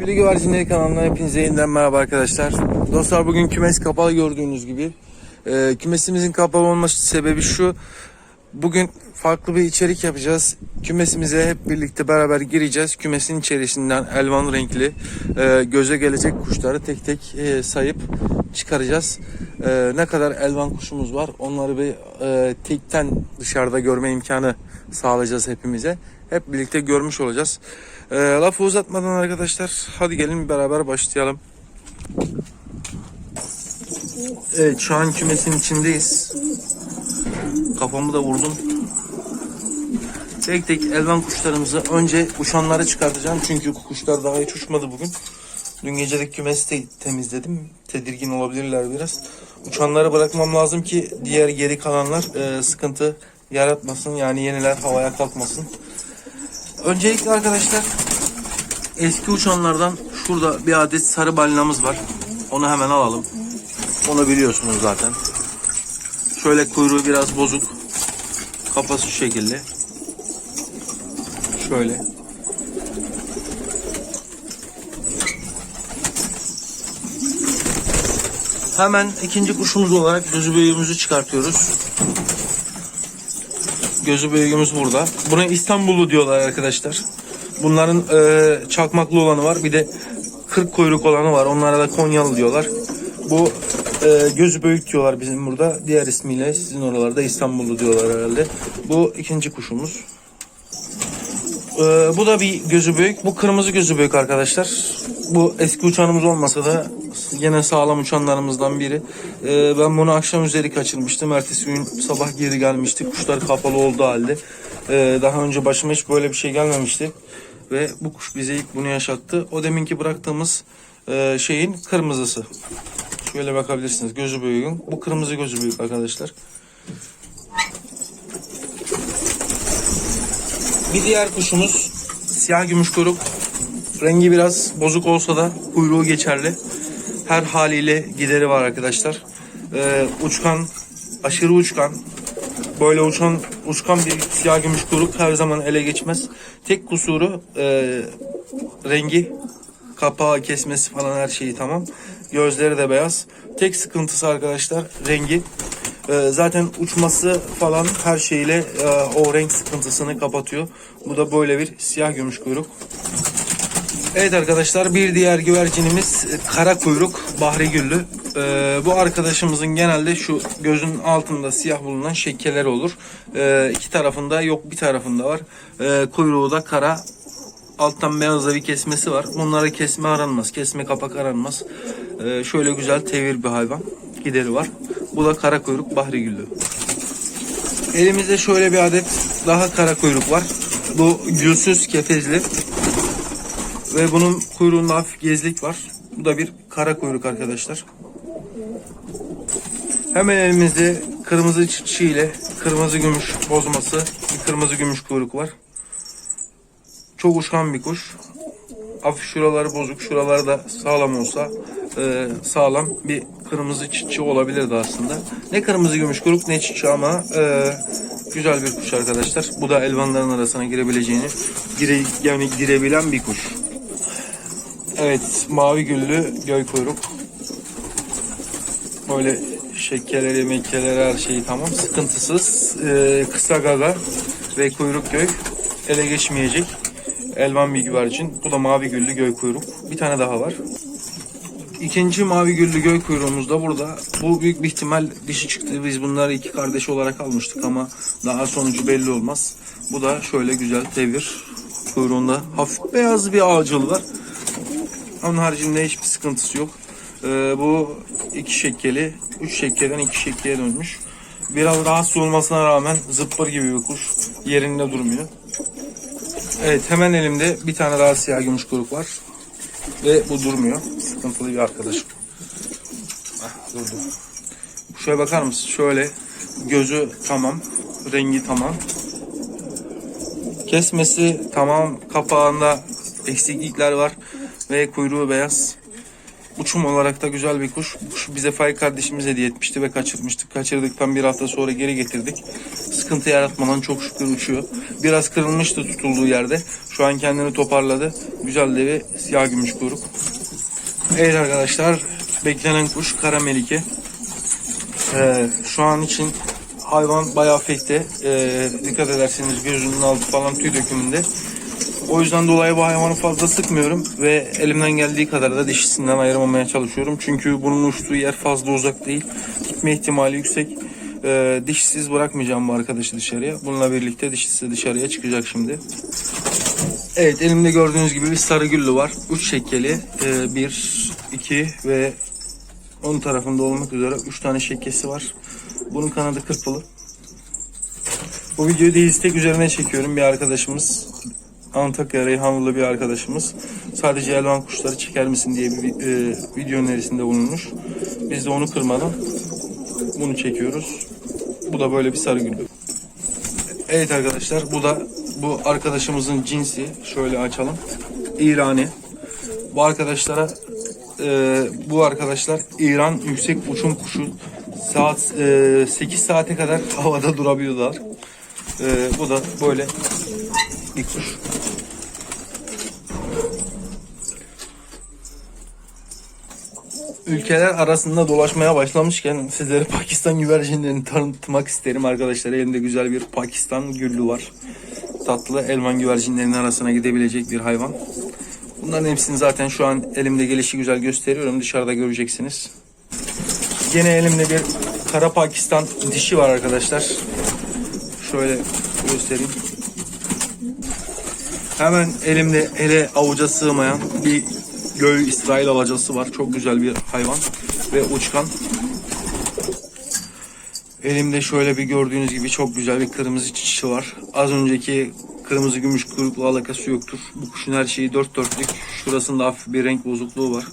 Gülü Güvercinleri kanalından hepinize yeniden merhaba arkadaşlar. Dostlar bugün kümes kapalı gördüğünüz gibi. Ee, kümesimizin kapalı olması sebebi şu. Bugün farklı bir içerik yapacağız. Kümesimize hep birlikte beraber gireceğiz. Kümesin içerisinden elvan renkli e, göze gelecek kuşları tek tek e, sayıp çıkaracağız. E, ne kadar elvan kuşumuz var onları bir e, tekten dışarıda görme imkanı sağlayacağız hepimize. Hep birlikte görmüş olacağız. E, lafı uzatmadan arkadaşlar hadi gelin beraber başlayalım. Evet şu an kümesin içindeyiz. Kafamı da vurdum. Tek tek elvan kuşlarımızı önce uçanları çıkartacağım. Çünkü kuşlar daha hiç uçmadı bugün. Dün gece de kümesi de temizledim. Tedirgin olabilirler biraz. Uçanları bırakmam lazım ki diğer geri kalanlar e, sıkıntı yaratmasın. Yani yeniler havaya kalkmasın. Öncelikle arkadaşlar eski uçanlardan şurada bir adet sarı balinamız var. Onu hemen alalım. Onu biliyorsunuz zaten. Şöyle kuyruğu biraz bozuk. Kafası şu şekilde. Şöyle. Hemen ikinci kuşumuz olarak gözü büyüğümüzü çıkartıyoruz. Gözü büyüğümüz burada. Buna İstanbullu diyorlar arkadaşlar. Bunların e, çakmaklı olanı var. Bir de 40 kuyruk olanı var. Onlara da Konyalı diyorlar. Bu e, gözü büyük diyorlar bizim burada. Diğer ismiyle sizin oralarda İstanbullu diyorlar herhalde. Bu ikinci kuşumuz. E, bu da bir gözü büyük. Bu kırmızı gözü büyük arkadaşlar. Bu eski uçanımız olmasa da yine sağlam uçanlarımızdan biri. E, ben bunu akşam üzeri kaçırmıştım. Ertesi gün sabah geri gelmişti. Kuşlar kapalı olduğu halde. E, daha önce başıma hiç böyle bir şey gelmemişti. Ve bu kuş bize ilk bunu yaşattı. O deminki bıraktığımız e, şeyin kırmızısı. Şöyle bakabilirsiniz. Gözü büyük. Bu kırmızı gözü büyük arkadaşlar. Bir diğer kuşumuz siyah gümüş kuyruk. Rengi biraz bozuk olsa da kuyruğu geçerli. Her haliyle gideri var arkadaşlar. Ee, uçkan, aşırı uçkan. Böyle uçan uçkan bir siyah gümüş kuyruk her zaman ele geçmez. Tek kusuru e, rengi, kapağı kesmesi falan her şeyi tamam. Gözleri de beyaz. Tek sıkıntısı arkadaşlar rengi. Ee, zaten uçması falan her şeyle e, o renk sıkıntısını kapatıyor. Bu da böyle bir siyah gümüş kuyruk. Evet arkadaşlar bir diğer güvercinimiz e, kara kuyruk bahri güllü. Ee, bu arkadaşımızın genelde şu gözün altında siyah bulunan şekkeleri olur. Ee, iki tarafında yok bir tarafında var. Ee, kuyruğu da kara alttan beyazla bir kesmesi var. Bunlara kesme aranmaz. Kesme kapak aranmaz. Ee, şöyle güzel tevir bir hayvan. Gideri var. Bu da kara kuyruk bahri güllü. Elimizde şöyle bir adet daha kara kuyruk var. Bu gülsüz kefezli. Ve bunun kuyruğunda hafif gezlik var. Bu da bir kara kuyruk arkadaşlar. Hemen elimizde kırmızı çiçi ile kırmızı gümüş bozması bir kırmızı gümüş kuyruk var. Çok uçkan bir kuş. Hafif şuraları bozuk, şuraları da sağlam olsa e, sağlam bir kırmızı çiçi olabilirdi aslında. Ne kırmızı gümüş kuyruk ne çiçi ama e, güzel bir kuş arkadaşlar. Bu da elvanların arasına girebileceğini, gire, yani girebilen bir kuş. Evet, mavi güllü göy kuyruk. Böyle şekerleri, mekkeleri her şeyi tamam. Sıkıntısız. E, kısa gaga ve kuyruk göy ele geçmeyecek. Elvan bir güvercin. Bu da mavi güllü göy kuyruk. Bir tane daha var. İkinci mavi güllü göy kuyruğumuz da burada. Bu büyük bir ihtimal dişi çıktı. Biz bunları iki kardeş olarak almıştık ama daha sonucu belli olmaz. Bu da şöyle güzel devir. Kuyruğunda hafif beyaz bir ağacıl var. Onun haricinde hiçbir sıkıntısı yok. Ee, bu iki şekkeli, üç şekkelden iki şekkeye dönmüş. Biraz rahatsız olmasına rağmen zıppır gibi bir kuş. Yerinde durmuyor. Evet hemen elimde bir tane daha siyah gümüş kuyruk var. Ve bu durmuyor. Sıkıntılı bir arkadaşım. Heh, durdu. Şöyle bakar mısın? Şöyle gözü tamam. Rengi tamam. Kesmesi tamam. Kapağında eksiklikler var. Ve kuyruğu beyaz. Uçum olarak da güzel bir kuş. Bu kuşu bize Faik kardeşimiz hediye etmişti ve kaçırmıştık. Kaçırdıktan bir hafta sonra geri getirdik. Sıkıntı yaratmadan çok şükür uçuyor. Biraz kırılmıştı tutulduğu yerde. Şu an kendini toparladı. Güzel de bir siyah gümüş kuyruk. Evet arkadaşlar beklenen kuş kara melike. Ee, şu an için hayvan bayağı fekte. Ee, dikkat ederseniz gözünün altı falan tüy dökümünde. O yüzden dolayı bu hayvanı fazla sıkmıyorum ve elimden geldiği kadar da dişisinden ayırmamaya çalışıyorum. Çünkü bunun uçtuğu yer fazla uzak değil. Gitme ihtimali yüksek. Ee, dişsiz bırakmayacağım bu arkadaşı dışarıya. Bununla birlikte dişisi dışarıya çıkacak şimdi. Evet elimde gördüğünüz gibi bir sarı güllü var. Uç şekeli. 1, 2 ve onun tarafında olmak üzere 3 tane şekkesi var. Bunun kanadı kırpılı. Bu videoyu da üzerine çekiyorum bir arkadaşımız. Antakya Reyhanlılı bir arkadaşımız. Sadece elvan kuşları çeker misin diye bir e, video önerisinde bulunmuş. Biz de onu kırmadan bunu çekiyoruz. Bu da böyle bir sarı güllü. Evet arkadaşlar bu da bu arkadaşımızın cinsi. Şöyle açalım. İrani. Bu arkadaşlara e, bu arkadaşlar İran yüksek uçum kuşu saat e, 8 saate kadar havada durabiliyorlar. E, bu da böyle kuş. Ülkeler arasında dolaşmaya başlamışken sizlere Pakistan güvercinlerini tanıtmak isterim arkadaşlar. Elimde güzel bir Pakistan güllü var. Tatlı elman güvercinlerinin arasına gidebilecek bir hayvan. Bunların hepsini zaten şu an elimde gelişi güzel gösteriyorum. Dışarıda göreceksiniz. Yine elimde bir kara Pakistan dişi var arkadaşlar. Şöyle göstereyim. Hemen elimde ele avuca sığmayan bir göğü İsrail alacası var. Çok güzel bir hayvan ve uçkan. Elimde şöyle bir gördüğünüz gibi çok güzel bir kırmızı çiçeği var. Az önceki kırmızı gümüş kuyruklu alakası yoktur. Bu kuşun her şeyi dört dörtlük. Şurasında hafif bir renk bozukluğu var.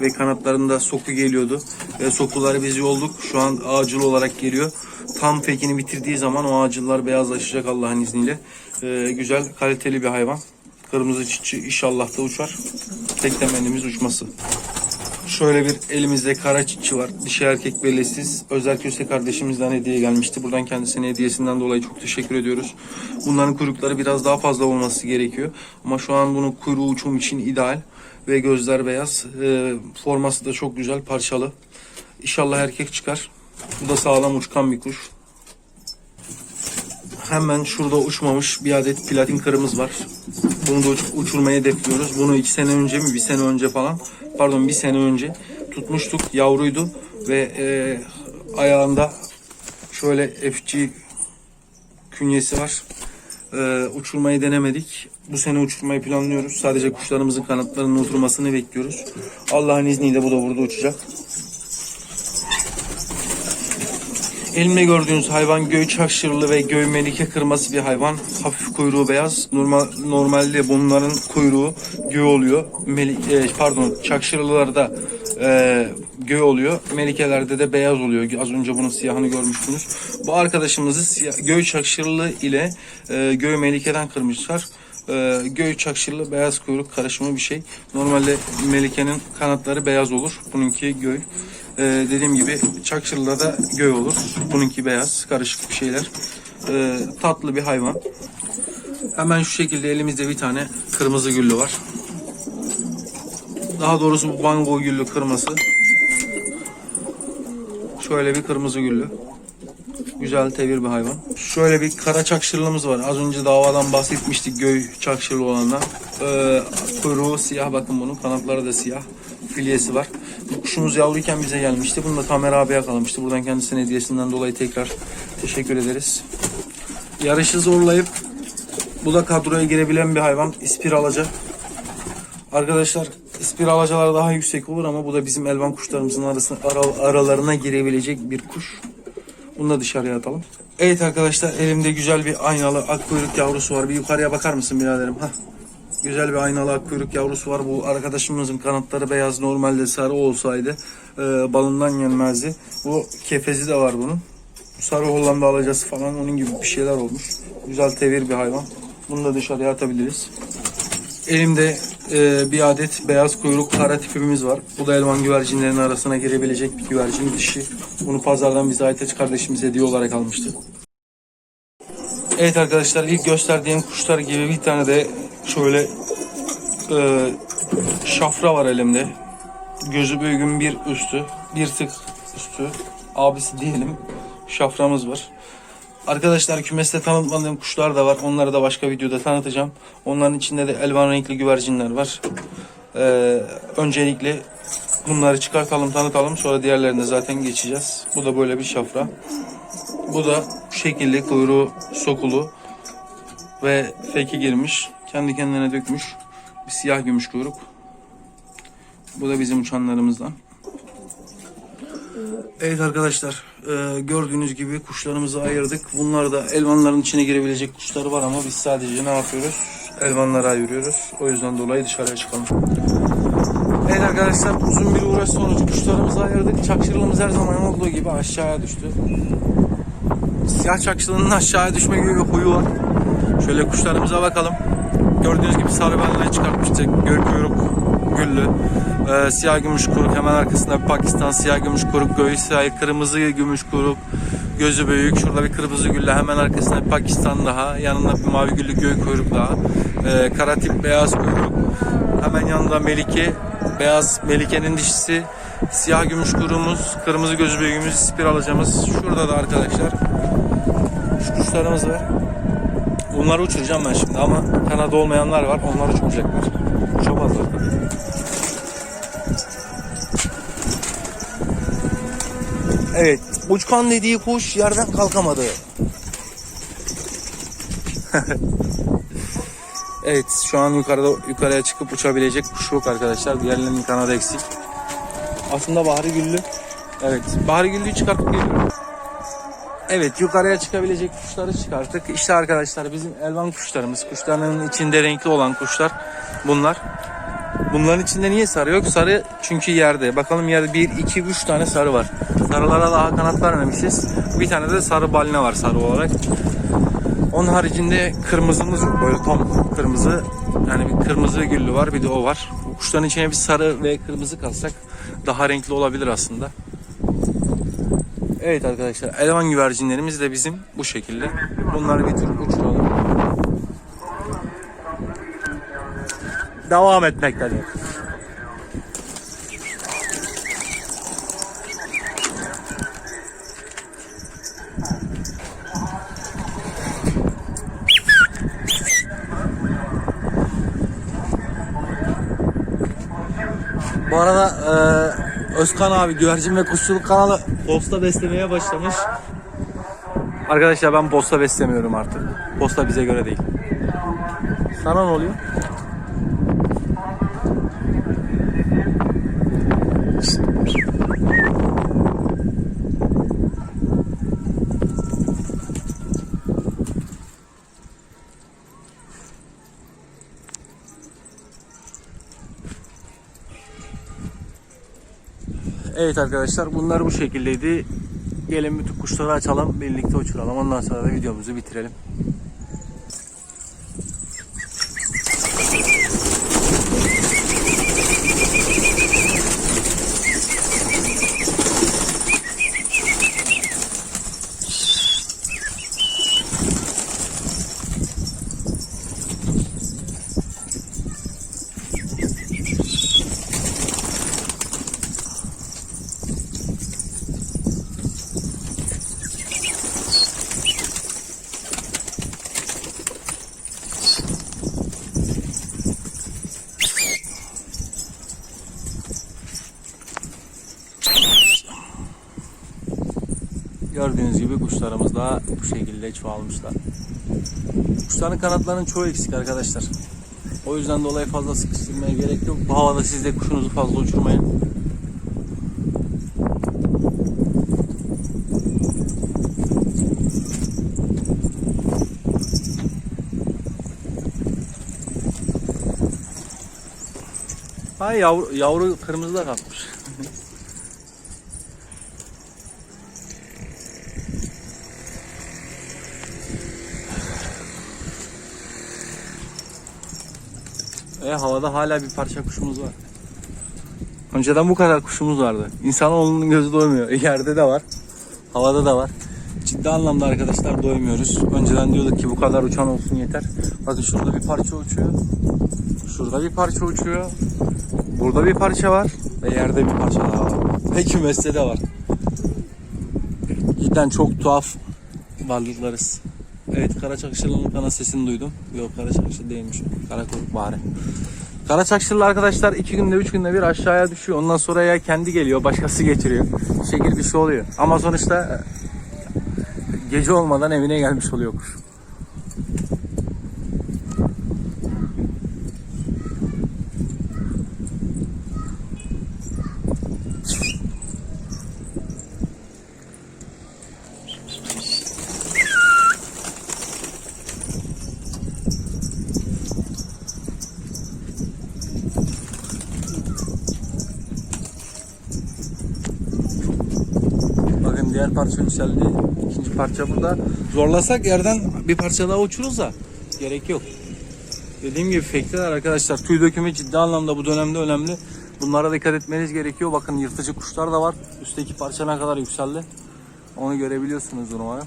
Ve kanatlarında soku geliyordu. Ve sokuları biz yolduk. Şu an ağacıl olarak geliyor. Tam fekini bitirdiği zaman o ağacıllar beyazlaşacak Allah'ın izniyle. Ee, güzel, kaliteli bir hayvan. Kırmızı çiçi inşallah da uçar. Tek temennimiz uçması. Şöyle bir elimizde kara çiçi var. Dişi erkek belirsiz. Özel Köse kardeşimizden hediye gelmişti. Buradan kendisine hediyesinden dolayı çok teşekkür ediyoruz. Bunların kuyrukları biraz daha fazla olması gerekiyor. Ama şu an bunun kuyruğu uçum için ideal. Ve gözler beyaz. Ee, forması da çok güzel parçalı. İnşallah erkek çıkar. Bu da sağlam uçkan bir kuş. Hemen şurada uçmamış bir adet platin kırımız var. Bunu da uç- uçurmayı hedefliyoruz. Bunu iki sene önce mi bir sene önce falan pardon bir sene önce tutmuştuk. Yavruydu ve e, ayağında şöyle FG künyesi var. E, uçurmayı denemedik. Bu sene uçurmayı planlıyoruz. Sadece kuşlarımızın kanatlarının oturmasını bekliyoruz. Allah'ın izniyle bu da burada uçacak. Elimde gördüğünüz hayvan göğü çakşırlı ve göğü melike kırması bir hayvan. Hafif kuyruğu beyaz. Normal normalde bunların kuyruğu göğü oluyor. Meli, e, pardon çakşırlılarda e, göğü oluyor. Melikelerde de beyaz oluyor. Az önce bunun siyahını görmüştünüz. Bu arkadaşımızı siyah, göğü çakşırlı ile e, göğü melikeden kırmışlar. E, göğü çakşırlı beyaz kuyruk karışımı bir şey. Normalde melikenin kanatları beyaz olur. Bununki göğü. Ee, dediğim gibi Çakşırlı'da da göğ olur. Bununki beyaz, karışık bir şeyler. Ee, tatlı bir hayvan. Hemen şu şekilde elimizde bir tane kırmızı güllü var. Daha doğrusu bu bango güllü kırması. Şöyle bir kırmızı güllü. Güzel tevir bir hayvan. Şöyle bir kara çakşırlımız var. Az önce davadan bahsetmiştik göğü çakşırlı olanlar. Ee, kuyruğu siyah bakın bunun. Kanatları da siyah. Filyesi var. Kuşumuz yavruyken bize gelmişti. Bunu da Tamer abi yakalamıştı. Buradan kendisine hediyesinden dolayı tekrar teşekkür ederiz. Yarışı zorlayıp bu da kadroya girebilen bir hayvan. İspir alaca. Arkadaşlar ispir alacalar daha yüksek olur ama bu da bizim elvan kuşlarımızın arasına, ara- aralarına girebilecek bir kuş. Bunu da dışarıya atalım. Evet arkadaşlar elimde güzel bir aynalı akkuyruk yavrusu var. Bir yukarıya bakar mısın biraderim? Hah. Güzel bir aynalı akkuyruk yavrusu var. Bu arkadaşımızın kanatları beyaz normalde sarı olsaydı e, balından yenmezdi. Bu kefezi de var bunun. Sarı Hollanda alacası falan onun gibi bir şeyler olmuş. Güzel tevir bir hayvan. Bunu da dışarıya atabiliriz. Elimde e, bir adet beyaz kuyruk kara tipimiz var. Bu da elvan güvercinlerin arasına girebilecek bir güvercin dişi. Bunu pazardan bize Aytaç kardeşimiz hediye olarak almıştı. Evet arkadaşlar ilk gösterdiğim kuşlar gibi bir tane de şöyle e, şafra var elimde. Gözü büyüğün bir üstü, bir tık üstü. Abisi diyelim. Şaframız var. Arkadaşlar kümeste tanıtmadığım kuşlar da var. Onları da başka videoda tanıtacağım. Onların içinde de elvan renkli güvercinler var. Ee, öncelikle bunları çıkartalım, tanıtalım. Sonra diğerlerine zaten geçeceğiz. Bu da böyle bir şafra. Bu da bu şekilde kuyruğu sokulu ve feki girmiş. Kendi kendine dökmüş. Bir siyah gümüş kuyruk. Bu da bizim uçanlarımızdan. Evet arkadaşlar e, gördüğünüz gibi kuşlarımızı ayırdık. Bunlar da elvanların içine girebilecek kuşları var ama biz sadece ne yapıyoruz? Elvanları ayırıyoruz. O yüzden dolayı dışarıya çıkalım. Evet arkadaşlar uzun bir uğraş sonucu kuşlarımızı ayırdık. Çakşırlığımız her zaman olduğu gibi aşağıya düştü. Siyah çakşırlığının aşağıya düşme gibi bir huyu var. Şöyle kuşlarımıza bakalım. Gördüğünüz gibi sarı benle çıkartmıştık. Gök kuyruk, güllü. Ee, siyah gümüş kuyruk hemen arkasında bir Pakistan. Siyah gümüş kuyruk göğüsel kırmızı gümüş kuyruk gözü büyük. Şurada bir kırmızı güllü hemen arkasında bir Pakistan daha. Yanında bir mavi güllü gök kuyruk daha. Ee, kara tip beyaz kuyruk. Hemen yanında melike. Beyaz melikenin dişisi. Siyah gümüş kuyruğumuz kırmızı gözü büyüğümüz. Spiralıcamız şurada da arkadaşlar. Şu kuşlarımız var Bunları uçuracağım ben şimdi ama kanadı olmayanlar var. Onlar uçmayacaklar. Uçamazlar tabii. Evet. Uçkan dediği kuş yerden kalkamadı. evet şu an yukarıda yukarıya çıkıp uçabilecek kuş yok arkadaşlar. Diğerlerinin kanadı eksik. Aslında Bahri Güllü. Evet. Bahri Güllü'yü çıkartıp geliyorum. Evet yukarıya çıkabilecek kuşları çıkarttık. İşte arkadaşlar bizim elvan kuşlarımız. Kuşların içinde renkli olan kuşlar bunlar. Bunların içinde niye sarı yok? Sarı çünkü yerde. Bakalım yerde 1, 2, 3 tane sarı var. Sarılara daha kanat vermemişiz. Bir tane de sarı balina var sarı olarak. Onun haricinde kırmızımız yok. Böyle tam kırmızı. Yani bir kırmızı güllü var bir de o var. Bu kuşların içine bir sarı ve kırmızı kalsak daha renkli olabilir aslında. Evet arkadaşlar elvan güvercinlerimiz de bizim bu şekilde. Bunları bir tur uçuralım. Devam etmektedir. Bu arada e, Özkan abi güvercin ve kuşçuluk kanalı posta beslemeye başlamış. Arkadaşlar ben posta beslemiyorum artık. Posta bize göre değil. Sana ne oluyor? Evet arkadaşlar bunlar bu şekildeydi. Gelin bütün kuşları açalım, birlikte uçuralım. Ondan sonra da videomuzu bitirelim. Gördüğünüz gibi kuşlarımız da bu şekilde çoğalmışlar. Kuşların kanatlarının çoğu eksik arkadaşlar. O yüzden dolayı fazla sıkıştırmaya gerek yok. Bu havada siz de kuşunuzu fazla uçurmayın. Hay yavru, yavru kırmızı da kalkmış. Ve havada hala bir parça kuşumuz var. Önceden bu kadar kuşumuz vardı. İnsanoğlunun gözü doymuyor. Yerde de var. Havada da var. Ciddi anlamda arkadaşlar doymuyoruz. Önceden diyorduk ki bu kadar uçan olsun yeter. Bakın şurada bir parça uçuyor. Şurada bir parça uçuyor. Burada bir parça var. Ve yerde bir parça daha var. Ve kümeste de var. Cidden çok tuhaf varlıklarız. Evet kara çakışırlının kana sesini duydum. Yok kara çakışır değilmiş. o. Kara kuyruk bari. Kara çakışırlı arkadaşlar iki günde üç günde bir aşağıya düşüyor. Ondan sonra ya kendi geliyor başkası getiriyor. Şekil bir şey oluyor. Ama sonuçta e, gece olmadan evine gelmiş oluyor kuş. Bakın diğer parça yükseldi. İkinci parça burada. Zorlasak yerden bir parça daha uçururuz da gerek yok. Dediğim gibi fekteler arkadaşlar. Tüy dökümü ciddi anlamda bu dönemde önemli. Bunlara dikkat etmeniz gerekiyor. Bakın yırtıcı kuşlar da var. Üstteki parça ne kadar yükseldi. Onu görebiliyorsunuz umarım.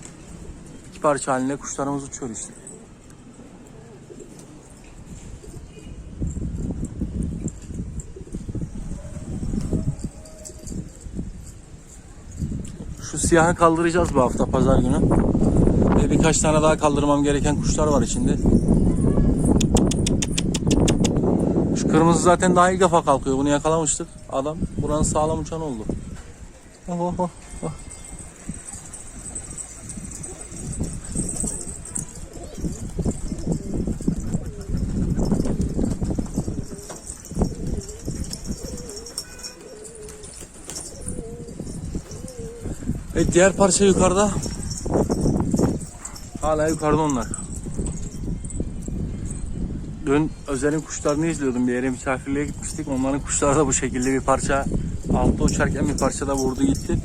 İki parça halinde kuşlarımız uçuyor işte. Şu siyahı kaldıracağız bu hafta pazar günü. Ve birkaç tane daha kaldırmam gereken kuşlar var içinde. Şu kırmızı zaten daha ilk defa kalkıyor. Bunu yakalamıştık. Adam buranın sağlam uçan oldu. Oh, oh, oh, Evet diğer parça yukarıda. Hala yukarıda onlar. Dün Özel'in kuşlarını izliyordum. Bir yere misafirliğe gitmiştik. Onların kuşları da bu şekilde bir parça altta uçarken bir parça da vurdu gitti.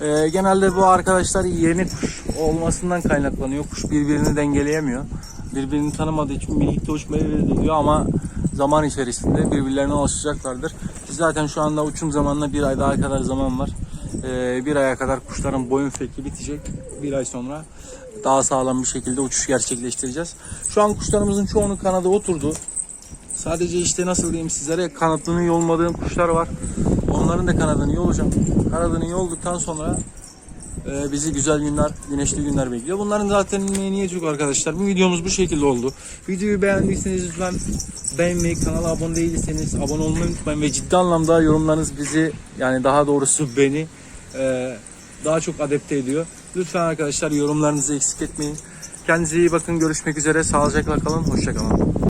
Ee, genelde bu arkadaşlar yeni kuş olmasından kaynaklanıyor. Kuş birbirini dengeleyemiyor. Birbirini tanımadığı için birlikte uçmayı reddediyor ama zaman içerisinde birbirlerine alışacaklardır. Zaten şu anda uçum zamanına bir ay daha kadar zaman var. Ee, bir aya kadar kuşların boyun feki bitecek. Bir ay sonra daha sağlam bir şekilde uçuş gerçekleştireceğiz. Şu an kuşlarımızın çoğunun kanadı oturdu. Sadece işte nasıl diyeyim sizlere kanatını yolmadığım kuşlar var. Onların da kanadını yolacağım. Kanadını yolduktan sonra e, bizi güzel günler, güneşli günler bekliyor. Bunların zaten niyeti yok arkadaşlar. Bu videomuz bu şekilde oldu. Videoyu beğendiyseniz lütfen beğenmeyi, kanala abone değilseniz abone olmayı unutmayın ve ciddi anlamda yorumlarınız bizi yani daha doğrusu beni e, daha çok adapte ediyor. Lütfen arkadaşlar yorumlarınızı eksik etmeyin. Kendinize iyi bakın. Görüşmek üzere. Sağlıcakla kalın. Hoşçakalın.